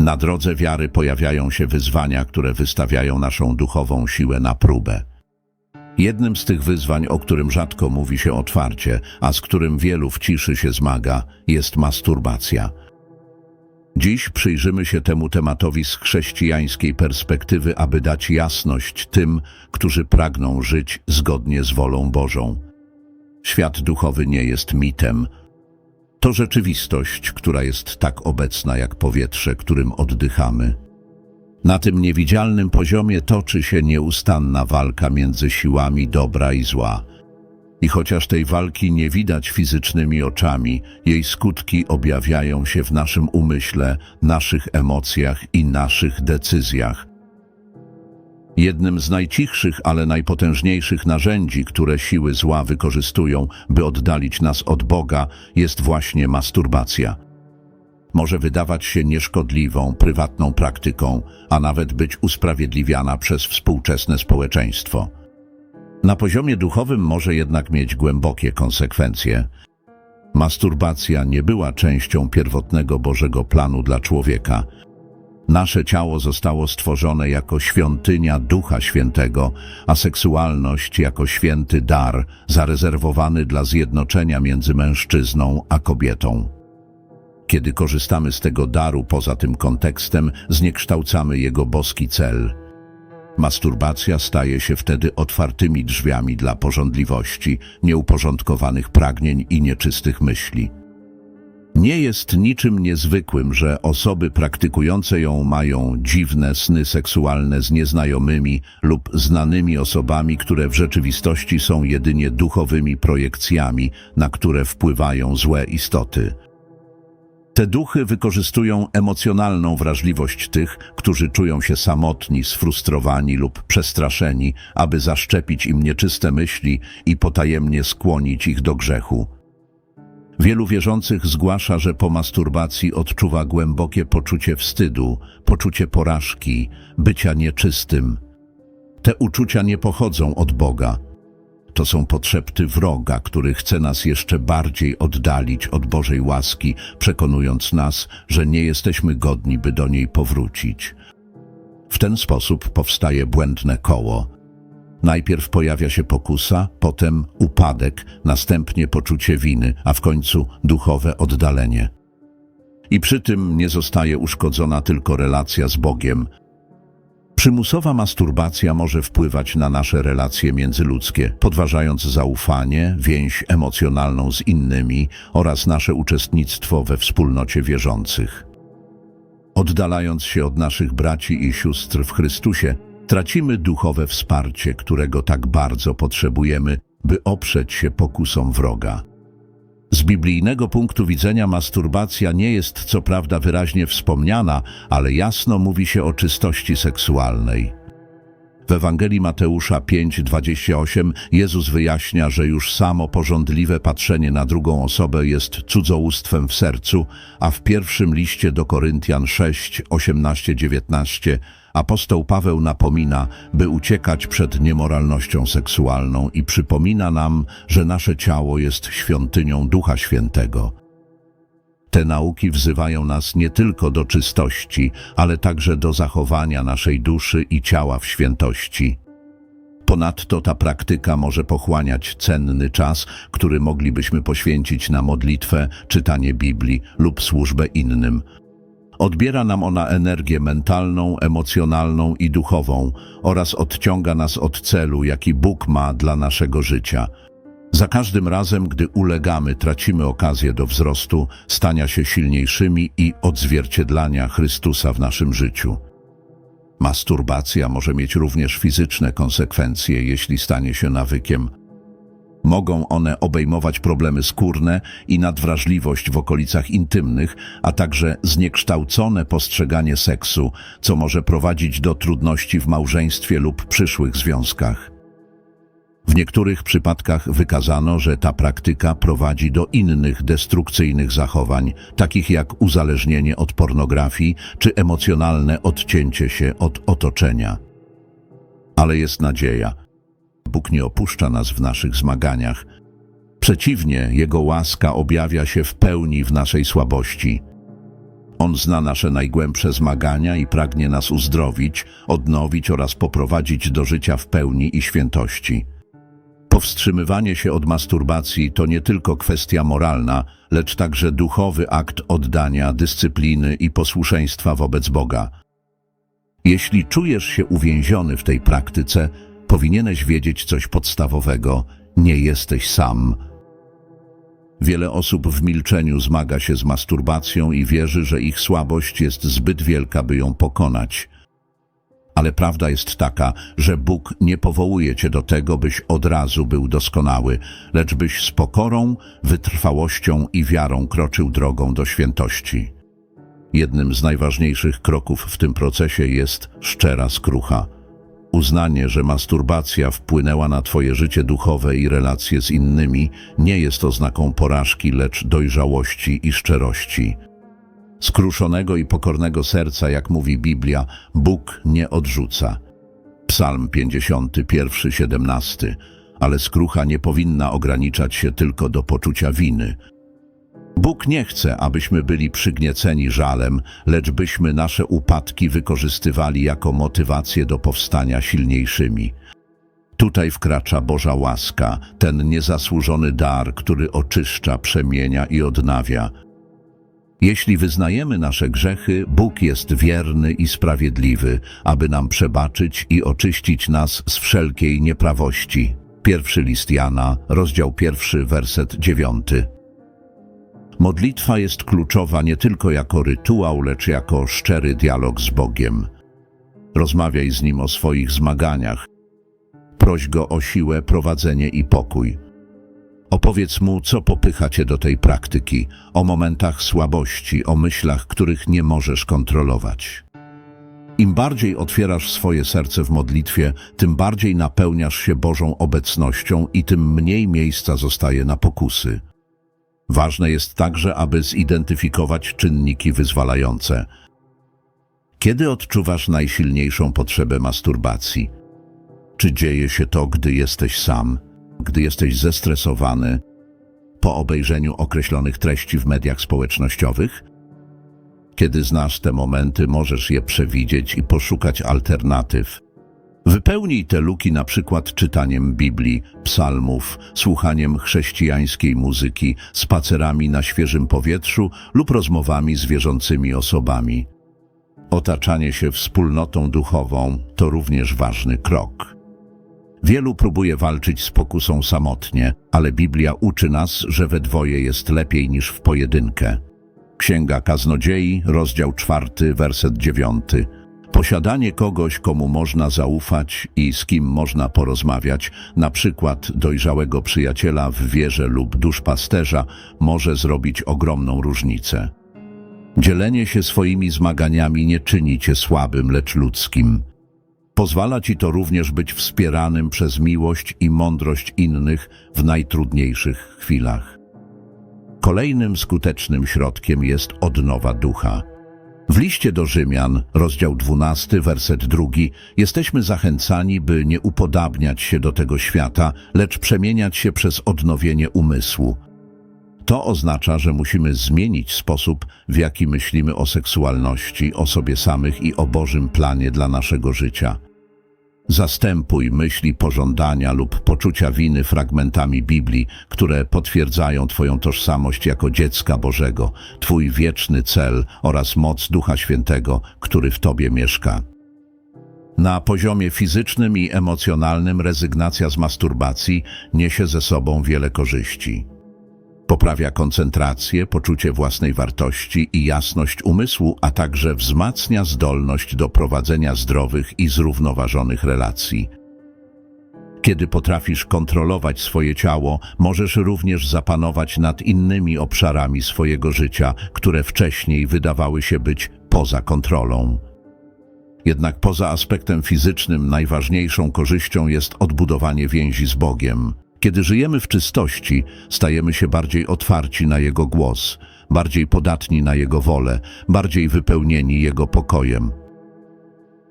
Na drodze wiary pojawiają się wyzwania, które wystawiają naszą duchową siłę na próbę. Jednym z tych wyzwań, o którym rzadko mówi się otwarcie, a z którym wielu w ciszy się zmaga, jest masturbacja. Dziś przyjrzymy się temu tematowi z chrześcijańskiej perspektywy, aby dać jasność tym, którzy pragną żyć zgodnie z wolą Bożą. Świat duchowy nie jest mitem. To rzeczywistość, która jest tak obecna jak powietrze, którym oddychamy. Na tym niewidzialnym poziomie toczy się nieustanna walka między siłami dobra i zła. I chociaż tej walki nie widać fizycznymi oczami, jej skutki objawiają się w naszym umyśle, naszych emocjach i naszych decyzjach. Jednym z najcichszych, ale najpotężniejszych narzędzi, które siły zła wykorzystują, by oddalić nas od Boga, jest właśnie masturbacja. Może wydawać się nieszkodliwą, prywatną praktyką, a nawet być usprawiedliwiana przez współczesne społeczeństwo. Na poziomie duchowym może jednak mieć głębokie konsekwencje. Masturbacja nie była częścią pierwotnego Bożego planu dla człowieka. Nasze ciało zostało stworzone jako świątynia Ducha Świętego, a seksualność jako święty dar, zarezerwowany dla zjednoczenia między mężczyzną a kobietą. Kiedy korzystamy z tego daru poza tym kontekstem, zniekształcamy jego boski cel. Masturbacja staje się wtedy otwartymi drzwiami dla pożądliwości, nieuporządkowanych pragnień i nieczystych myśli. Nie jest niczym niezwykłym, że osoby praktykujące ją mają dziwne sny seksualne z nieznajomymi lub znanymi osobami, które w rzeczywistości są jedynie duchowymi projekcjami, na które wpływają złe istoty. Te duchy wykorzystują emocjonalną wrażliwość tych, którzy czują się samotni, sfrustrowani lub przestraszeni, aby zaszczepić im nieczyste myśli i potajemnie skłonić ich do grzechu. Wielu wierzących zgłasza, że po masturbacji odczuwa głębokie poczucie wstydu, poczucie porażki, bycia nieczystym. Te uczucia nie pochodzą od Boga. To są potrzepty wroga, który chce nas jeszcze bardziej oddalić od Bożej łaski, przekonując nas, że nie jesteśmy godni, by do niej powrócić. W ten sposób powstaje błędne koło. Najpierw pojawia się pokusa, potem upadek, następnie poczucie winy, a w końcu duchowe oddalenie. I przy tym nie zostaje uszkodzona tylko relacja z Bogiem. Przymusowa masturbacja może wpływać na nasze relacje międzyludzkie, podważając zaufanie, więź emocjonalną z innymi oraz nasze uczestnictwo we wspólnocie wierzących. Oddalając się od naszych braci i sióstr w Chrystusie, tracimy duchowe wsparcie, którego tak bardzo potrzebujemy, by oprzeć się pokusom wroga. Z biblijnego punktu widzenia masturbacja nie jest co prawda wyraźnie wspomniana, ale jasno mówi się o czystości seksualnej. W Ewangelii Mateusza 5:28 Jezus wyjaśnia, że już samo porządliwe patrzenie na drugą osobę jest cudzołóstwem w sercu, a w pierwszym liście do Koryntian 6:18-19 apostoł Paweł napomina, by uciekać przed niemoralnością seksualną i przypomina nam, że nasze ciało jest świątynią Ducha Świętego. Te nauki wzywają nas nie tylko do czystości, ale także do zachowania naszej duszy i ciała w świętości. Ponadto ta praktyka może pochłaniać cenny czas, który moglibyśmy poświęcić na modlitwę, czytanie Biblii lub służbę innym. Odbiera nam ona energię mentalną, emocjonalną i duchową oraz odciąga nas od celu, jaki Bóg ma dla naszego życia. Za każdym razem, gdy ulegamy, tracimy okazję do wzrostu, stania się silniejszymi i odzwierciedlania Chrystusa w naszym życiu. Masturbacja może mieć również fizyczne konsekwencje, jeśli stanie się nawykiem. Mogą one obejmować problemy skórne i nadwrażliwość w okolicach intymnych, a także zniekształcone postrzeganie seksu, co może prowadzić do trudności w małżeństwie lub przyszłych związkach. W niektórych przypadkach wykazano, że ta praktyka prowadzi do innych destrukcyjnych zachowań, takich jak uzależnienie od pornografii czy emocjonalne odcięcie się od otoczenia. Ale jest nadzieja. Bóg nie opuszcza nas w naszych zmaganiach. Przeciwnie, Jego łaska objawia się w pełni w naszej słabości. On zna nasze najgłębsze zmagania i pragnie nas uzdrowić, odnowić oraz poprowadzić do życia w pełni i świętości. Powstrzymywanie się od masturbacji to nie tylko kwestia moralna, lecz także duchowy akt oddania, dyscypliny i posłuszeństwa wobec Boga. Jeśli czujesz się uwięziony w tej praktyce, powinieneś wiedzieć coś podstawowego: nie jesteś sam. Wiele osób w milczeniu zmaga się z masturbacją i wierzy, że ich słabość jest zbyt wielka, by ją pokonać. Ale prawda jest taka, że Bóg nie powołuje cię do tego, byś od razu był doskonały, lecz byś z pokorą, wytrwałością i wiarą kroczył drogą do świętości. Jednym z najważniejszych kroków w tym procesie jest szczera skrucha. Uznanie, że masturbacja wpłynęła na Twoje życie duchowe i relacje z innymi, nie jest oznaką porażki, lecz dojrzałości i szczerości. Skruszonego i pokornego serca, jak mówi Biblia, Bóg nie odrzuca. Psalm 51, 17. Ale skrucha nie powinna ograniczać się tylko do poczucia winy. Bóg nie chce, abyśmy byli przygnieceni żalem, lecz byśmy nasze upadki wykorzystywali jako motywację do powstania silniejszymi. Tutaj wkracza Boża łaska, ten niezasłużony dar, który oczyszcza, przemienia i odnawia. Jeśli wyznajemy nasze grzechy, Bóg jest wierny i sprawiedliwy, aby nam przebaczyć i oczyścić nas z wszelkiej nieprawości. Pierwszy list Jana, rozdział pierwszy, werset dziewiąty. Modlitwa jest kluczowa nie tylko jako rytuał, lecz jako szczery dialog z Bogiem. Rozmawiaj z Nim o swoich zmaganiach. Proś Go o siłę, prowadzenie i pokój. Opowiedz Mu, co popycha Cię do tej praktyki, o momentach słabości, o myślach, których nie możesz kontrolować. Im bardziej otwierasz swoje serce w modlitwie, tym bardziej napełniasz się Bożą obecnością i tym mniej miejsca zostaje na pokusy. Ważne jest także, aby zidentyfikować czynniki wyzwalające. Kiedy odczuwasz najsilniejszą potrzebę masturbacji? Czy dzieje się to, gdy jesteś sam, gdy jesteś zestresowany, po obejrzeniu określonych treści w mediach społecznościowych? Kiedy znasz te momenty, możesz je przewidzieć i poszukać alternatyw. Wypełnij te luki na przykład czytaniem Biblii, psalmów, słuchaniem chrześcijańskiej muzyki, spacerami na świeżym powietrzu lub rozmowami z wierzącymi osobami. Otaczanie się wspólnotą duchową to również ważny krok. Wielu próbuje walczyć z pokusą samotnie, ale Biblia uczy nas, że we dwoje jest lepiej niż w pojedynkę. Księga Kaznodziei, rozdział czwarty, werset dziewiąty. Posiadanie kogoś, komu można zaufać i z kim można porozmawiać, na przykład dojrzałego przyjaciela w wierze lub duszpasterza, może zrobić ogromną różnicę. Dzielenie się swoimi zmaganiami nie czyni cię słabym, lecz ludzkim. Pozwala ci to również być wspieranym przez miłość i mądrość innych w najtrudniejszych chwilach. Kolejnym skutecznym środkiem jest odnowa ducha. W liście do Rzymian, rozdział 12, werset 2, jesteśmy zachęcani, by nie upodabniać się do tego świata, lecz przemieniać się przez odnowienie umysłu. To oznacza, że musimy zmienić sposób, w jaki myślimy o seksualności, o sobie samych i o Bożym planie dla naszego życia. Zastępuj myśli pożądania lub poczucia winy fragmentami Biblii, które potwierdzają Twoją tożsamość jako dziecka Bożego, Twój wieczny cel oraz moc Ducha Świętego, który w Tobie mieszka. Na poziomie fizycznym i emocjonalnym rezygnacja z masturbacji niesie ze sobą wiele korzyści. Poprawia koncentrację, poczucie własnej wartości i jasność umysłu, a także wzmacnia zdolność do prowadzenia zdrowych i zrównoważonych relacji. Kiedy potrafisz kontrolować swoje ciało, możesz również zapanować nad innymi obszarami swojego życia, które wcześniej wydawały się być poza kontrolą. Jednak poza aspektem fizycznym najważniejszą korzyścią jest odbudowanie więzi z Bogiem. Kiedy żyjemy w czystości, stajemy się bardziej otwarci na Jego głos, bardziej podatni na Jego wolę, bardziej wypełnieni Jego pokojem.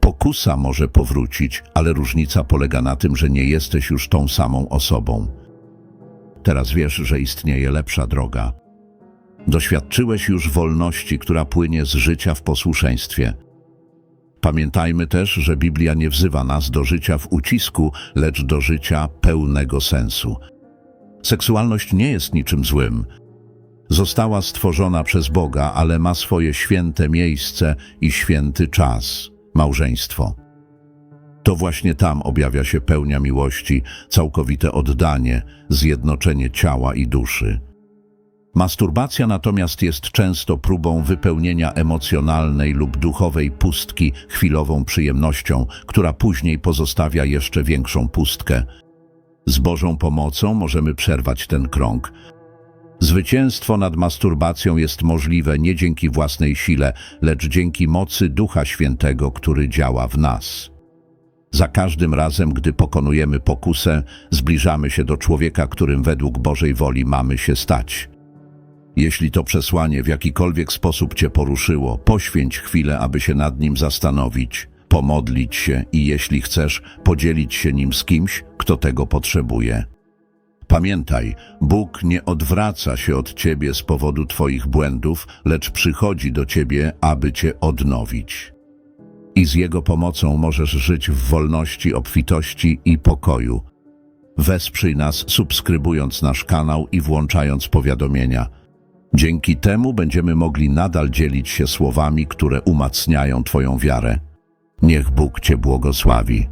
Pokusa może powrócić, ale różnica polega na tym, że nie jesteś już tą samą osobą. Teraz wiesz, że istnieje lepsza droga. Doświadczyłeś już wolności, która płynie z życia w posłuszeństwie. Pamiętajmy też, że Biblia nie wzywa nas do życia w ucisku, lecz do życia pełnego sensu. Seksualność nie jest niczym złym. Została stworzona przez Boga, ale ma swoje święte miejsce i święty czas małżeństwo. To właśnie tam objawia się pełnia miłości, całkowite oddanie, zjednoczenie ciała i duszy. Masturbacja natomiast jest często próbą wypełnienia emocjonalnej lub duchowej pustki chwilową przyjemnością, która później pozostawia jeszcze większą pustkę. Z Bożą pomocą możemy przerwać ten krąg. Zwycięstwo nad masturbacją jest możliwe nie dzięki własnej sile, lecz dzięki mocy Ducha Świętego, który działa w nas. Za każdym razem, gdy pokonujemy pokusę, zbliżamy się do człowieka, którym według Bożej woli mamy się stać. Jeśli to przesłanie w jakikolwiek sposób Cię poruszyło, poświęć chwilę, aby się nad nim zastanowić, pomodlić się i jeśli chcesz, podzielić się nim z kimś, kto tego potrzebuje. Pamiętaj, Bóg nie odwraca się od Ciebie z powodu Twoich błędów, lecz przychodzi do Ciebie, aby Cię odnowić. I z Jego pomocą możesz żyć w wolności, obfitości i pokoju. Wesprzyj nas subskrybując nasz kanał i włączając powiadomienia. Dzięki temu będziemy mogli nadal dzielić się słowami, które umacniają Twoją wiarę. Niech Bóg Cię błogosławi.